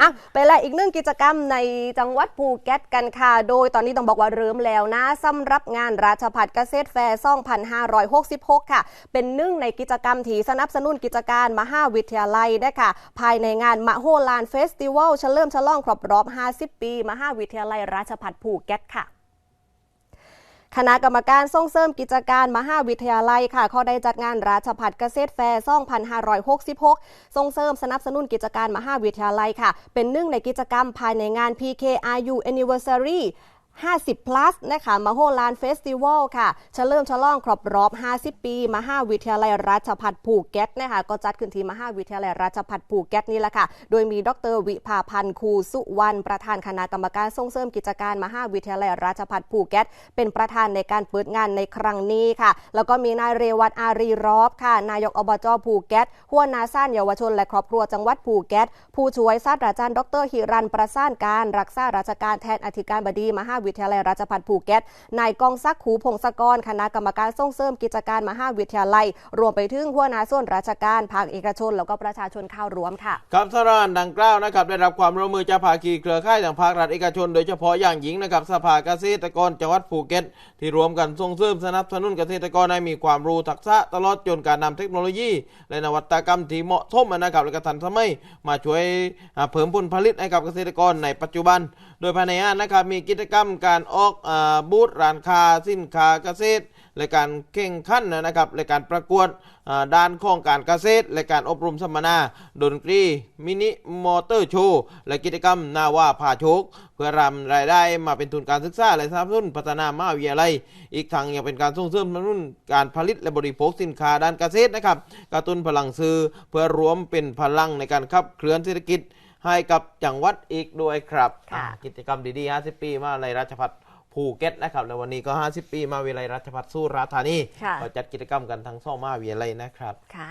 อะไปละอีกหนึ่งกิจกรรมในจังหวัดภูเก็ตกันค่ะ โดยตอนนี้ต้องบอกว่าเริ่มแล้วนะสำหรับงานราชพัฒเกษตรแฟร์2566 ค่ะ เป็นหนึ่งในกิจกรรมที่สนับสนุนกิจการมหาวิทยาลัยนะคะภายในงานมโหฬารเฟสติวัลเฉลิมฉลองครบรอบ 50 ปี มหาวิทยาลัยราชพัฒภูเก็ตค่ะ คณะกรรมการส่งเสริมกิจการมหาวิทยาลัยค่ะเขาได้จัดงานราชพัฒเกษตรแฟร์2566 ส่งเสริมสนับสนุนกิจการมหาวิทยาลัยค่ะ เป็นหนึ่งในกิจกรรมภายในงาน PKRU Anniversary 50 plus นะคะมโหฬารเฟสติวัลค่ะเฉลิมฉลองครบรอบ 50 ปี มหาวิทยาลัยราชภัฏภูเก็ตนะคะก็จัดขึ้นที่มหาวิทยาลัยราชภัฏภูเก็ตนี่แหละค่ะ โดยมีดรวิภาพันธ์คูสุวรรณประธานคณะกรรมการส่งเสริมกิจการมหาวิทยาลัยราชภัฏภูเก็ต เป็นประธานในการเปิดงานในครั้งนี้ค่ะ แล้วก็มีนายเรวัตอารีรอบค่ะ นายกอบจภูเก็ตหัวหน้าซ่านเยาวชนและครอบครัวจังหวัดภูเก็ตผู้ช่วยศาสตราจารย์ดรหิรันประสานการรักษาราชการแทนอธิการบดีมหาวิทยาลัยราชภัฏภูเก็ต นายกองซักขูพงศกร คณะกรรมการส่งเสริมกิจการมหาวิทยาลัย รวมไปถึงหัวหน้าส่วนราชการภาคเอกชน แล้วก็ประชาชนเข้าร่วมค่ะครับสรานดังกล่าวนะครับได้รับความร่วมมือจากภาคีเครือข่ายทางภาครัฐเอกชน โดยเฉพาะอย่างยิ่งนะครับสภาเกษตรกรจังหวัดภูเก็ต ที่รวมกันส่งเสริมสนับสนุนเกษตรกรให้มีความรู้ทักษะตลอดจนการนำเทคโนโลยี และนวัตกรรมที่เหมาะสมนะครับและก็ทันสมัยมาช่วยเพิ่มผลผลิตให้กับเกษตรกรในปัจจุบัน โดยภายในงานนะครับมีกิจกรรมการออกอบูธร้านค้าสินค้าเกษตรและการแข่งขันนะครับและการประกวดด้านของการเกษตรและการอบรมสัมมนา ดนตรี มินิมอเตอร์โชว์และกิจกรรมนาว่าพาโชคเพื่อรำรายได้มาเป็นทุนการศึกษาและสนับสนุนพัฒนามหาวิทยาลัย อีกทั้งยังเป็นการส่งเสริมสนับสนุนการผลิตและบริโภคสินค้าด้านเกษตรนะครับกระตุ้นพลังซื้อเพื่อรวมเป็นพลังในการขับเคลื่อนเศรษฐกิจ ให้กับจังหวัดอีกด้วยครับค่ะอ่ากิจกรรมดีๆ 50 ปีมาในราชพัฒภูเก็ตนะครับและวันนี้ก็ 50 ปีมาวิทยาลัยราชพัฒสุราษฎร์ธานีค่ะก็จัดกิจกรรมกันทั้งสองมหาวิทยาลัยนะครับค่ะ